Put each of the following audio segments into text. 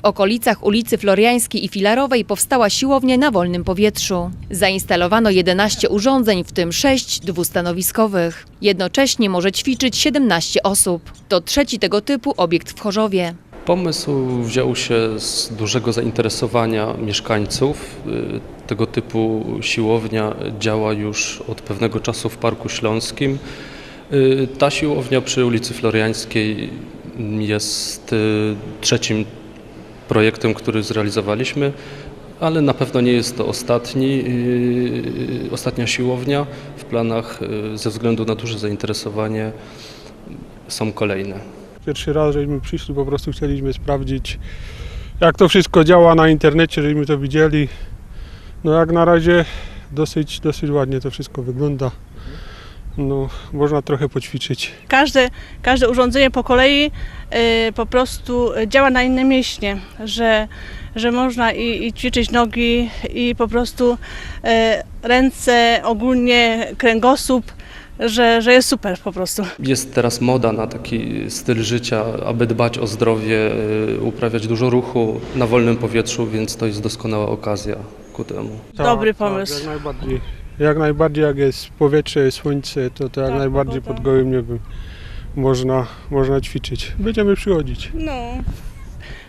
W okolicach ulicy Floriańskiej i Filarowej powstała siłownia na wolnym powietrzu. Zainstalowano 11 urządzeń, w tym 6 dwustanowiskowych. Jednocześnie może ćwiczyć 17 osób. To trzeci tego typu obiekt w Chorzowie. Pomysł wziął się z dużego zainteresowania mieszkańców. Y, Tego typu siłownia działa już od pewnego czasu w Parku Śląskim. Y, Ta siłownia przy ulicy Floriańskiej jest y, trzecim projektem, który zrealizowaliśmy, ale na pewno nie jest to ostatni, y, ostatnia siłownia. W planach y, ze względu na duże zainteresowanie są kolejne. Pierwszy raz, żeśmy przyszli, po prostu chcieliśmy sprawdzić, jak to wszystko działa na internecie, żeśmy to widzieli. No jak na razie dosyć, dosyć ładnie to wszystko wygląda. No, można trochę poćwiczyć. każde, każde urządzenie po kolei y, po prostu działa na innym mięśnie, że, że można i, i ćwiczyć nogi i po prostu y, ręce, ogólnie kręgosłup, że, że jest super po prostu. Jest teraz moda na taki styl życia, aby dbać o zdrowie, y, uprawiać dużo ruchu na wolnym powietrzu, więc to jest doskonała okazja ku temu. Dobry pomysł. Tak, jak najbardziej. Jak najbardziej, jak jest powietrze, słońce, to, to jak Tak, najbardziej pogoda. pod gołym niebem można, można ćwiczyć. Będziemy przychodzić. No.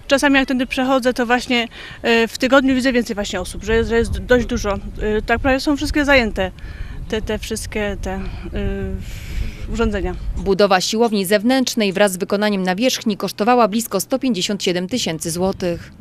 Czasami jak tędy przechodzę, to właśnie y, w tygodniu widzę więcej właśnie osób, że jest, że jest dość dużo. Y, Tak prawie są wszystkie zajęte, te, te wszystkie te y, urządzenia. Budowa siłowni zewnętrznej wraz z wykonaniem nawierzchni kosztowała blisko 157 tysięcy złotych.